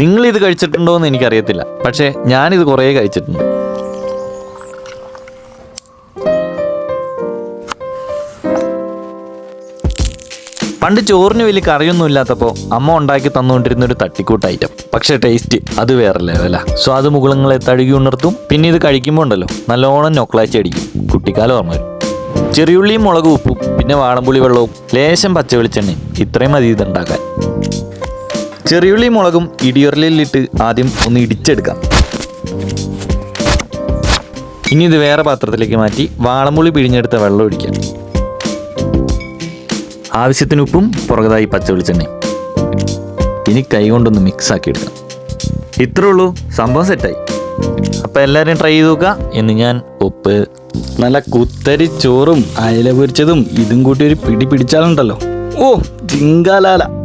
നിങ്ങൾ ഇത് കഴിച്ചിട്ടുണ്ടോ എന്ന് എനിക്കറിയത്തില്ല. പക്ഷേ ഞാനിത് കുറേ കഴിച്ചിട്ടുണ്ട്. പണ്ട് ചോറിന് വലിയ കറിയൊന്നും ഇല്ലാത്തപ്പോൾ അമ്മ ഉണ്ടാക്കി തന്നുകൊണ്ടിരുന്ന ഒരു തട്ടിക്കൂട്ട് ഐറ്റം പക്ഷേ ടേസ്റ്റ് അത് വേറെ ലെവല സ്വാദ് മുകുളങ്ങളെ തഴുകി ഉണർത്തും. പിന്നെ ഇത് കഴിക്കുമ്പോൾ ഉണ്ടല്ലോ നല്ലോണം നൊക്ലാച്ചി അടിക്കും. കുട്ടിക്കാലം ഓർമ്മ വരും. ചെറിയുള്ളിയും മുളക് ഉപ്പും പിന്നെ വാളംപുളി വെള്ളവും ലേശം പച്ച വെളിച്ചെണ്ണയും ഇത്രയും മതി ഇതുണ്ടാക്കാൻ. ചെറിയുള്ളി മുളകും ഇടിയുരലിലിട്ട് ആദ്യം ഒന്ന് ഇടിച്ചെടുക്കാം. ഇനി ഇത് വേറെ പാത്രത്തിലേക്ക് മാറ്റി വാളമുളി പിഴിഞ്ഞെടുത്ത വെള്ളം ഒഴിക്കാം. ആവശ്യത്തിന് ഉപ്പും പുറകതായി പച്ച വെളിച്ചെണ്ണയും. ഇനി കൈ കൊണ്ടൊന്ന് മിക്സ് ആക്കി എടുക്കാം. ഇത്രേ ഉള്ളൂ. സംഭവം സെറ്റായി അപ്പം എല്ലാവരും ട്രൈ ചെയ്ത് നോക്കുക. എന്ന് ഞാൻ ഉപ്പ് നല്ല കുത്തരി ചോറും അയല പൊരിച്ചതും ഇതും കൂട്ടി ഒരു പിടി പിടിച്ചാലുണ്ടല്ലോ. ഓ ജിങ്കാലാല.